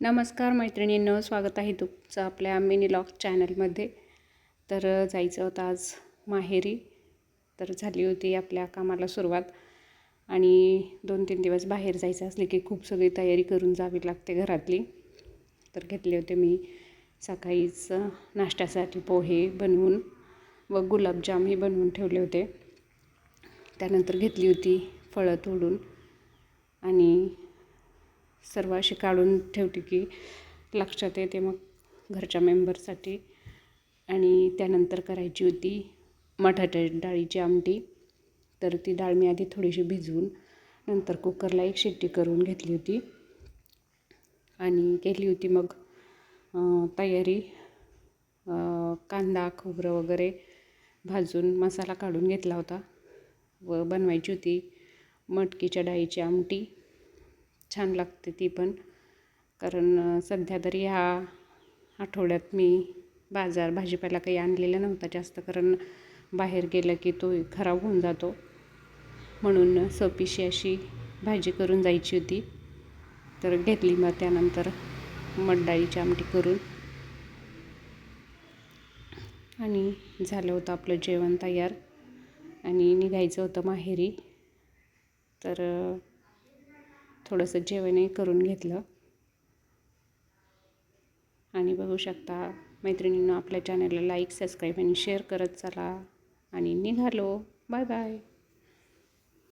नमस्कार मैत्रिणींनो स्वागत आहे तुमचं आपल्या मिनी लॉक चॅनलमध्ये तर जायचं होतं आज माहेरी. तर झाली होती आपल्या कामाला सुरुवात. आणि दोन तीन दिवस बाहेर जायचं असले की खूप सगळी तयारी करून जावी लागते घरातली. तर घेतले होते मी सकाळीच नाश्त्यासाठी पोहे बनवून व गुलाबजामही बनवून ठेवले होते. त्यानंतर घेतली होती फळं तोडून. आणि सर्व अशी काढून ठेवते की लक्षात येते मग घरच्या मेंबरसाठी. आणि त्यानंतर करायची होती मठाच्या डाळीची आमटी. तर ती डाळ मी आधी थोडीशी भिजवून नंतर कुकरला एक शिट्टी करून घेतली होती. आणि केली होती मग तयारी कांदा खोबरं वगैरे भाजून मसाला काढून घेतला होता. व बनवायची होती मटकीच्या डाळीची आमटी. छान लागते ती पण. कारण सध्या तरी ह्या आठवड्यात मी बाजार भाजीपाला काही आणलेला नव्हता जास्त. कारण बाहेर गेलं की तो खराब होऊन जातो. म्हणून सोपीशी अशी भाजी करून जायची होती. तर घेतली मग त्यानंतर मटडाळीची आमटी करून. आणि झालं होतं आपलं जेवण तयार. आणि निघायचं होतं माहेरी. तर थोडंसं जेवणही करून घेतलं. आणि बघू शकता मैत्रिणींना आपल्या चॅनलला लाईक सबस्क्राईब आणि शेअर करत चला. आणि निघालो. Bye bye